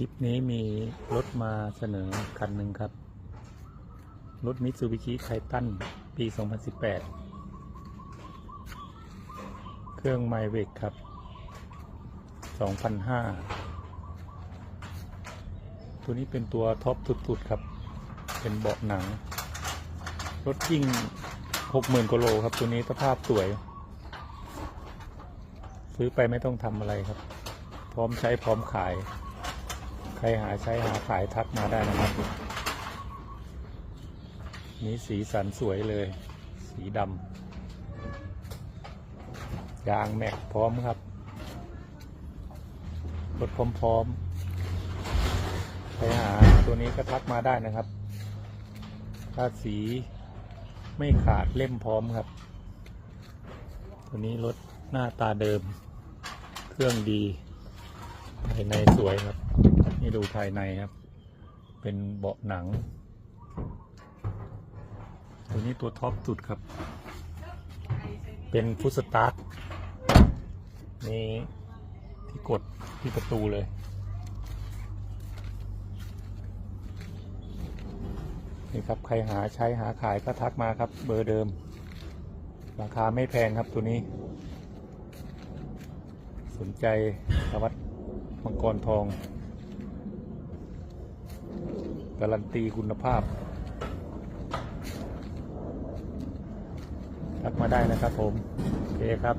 คลิปนี้มีรถมาเสนอคันหนึ่งครับ รถมิตซูบิชิไททันปี 2018 เครื่องไมเวกครับ2,500ตัวนี้เป็นตัวท็อปสุดๆครับ เป็นเบาะหนัง รถยิ่ง 60,000กิโลครับ ตัวนี้สภาพสวย ซื้อไปไม่ต้องทำอะไรครับ พร้อมใช้พร้อมขาย ใครหาใช้หาขายทักมาได้นะครับ นี่สีสันสวยเลย สีดำยางแม็กพร้อมครับรถพร้อมๆใครหาตัวนี้ก็ทักมาได้นะครับ ถ้าสีไม่ขาดเล่มพร้อมครับ ตัวนี้รถหน้าตาเดิม เครื่องดีภายในสวยครับ นี่ดูภายในครับ เป็นเบาะหนัง ตัวนี้ตัวท็อปสุดครับ เป็นฟุตสตาร์ทนี่ที่กดที่ประตูเลย นี่ครับใครหาใช้หาขายก็ทักมาครับ เบอร์เดิม ราคาไม่แพงครับตัวนี้ สนใจสวัสดมังกรทอง การันตีคุณภาพทักมาได้นะครับผม โอเคครับ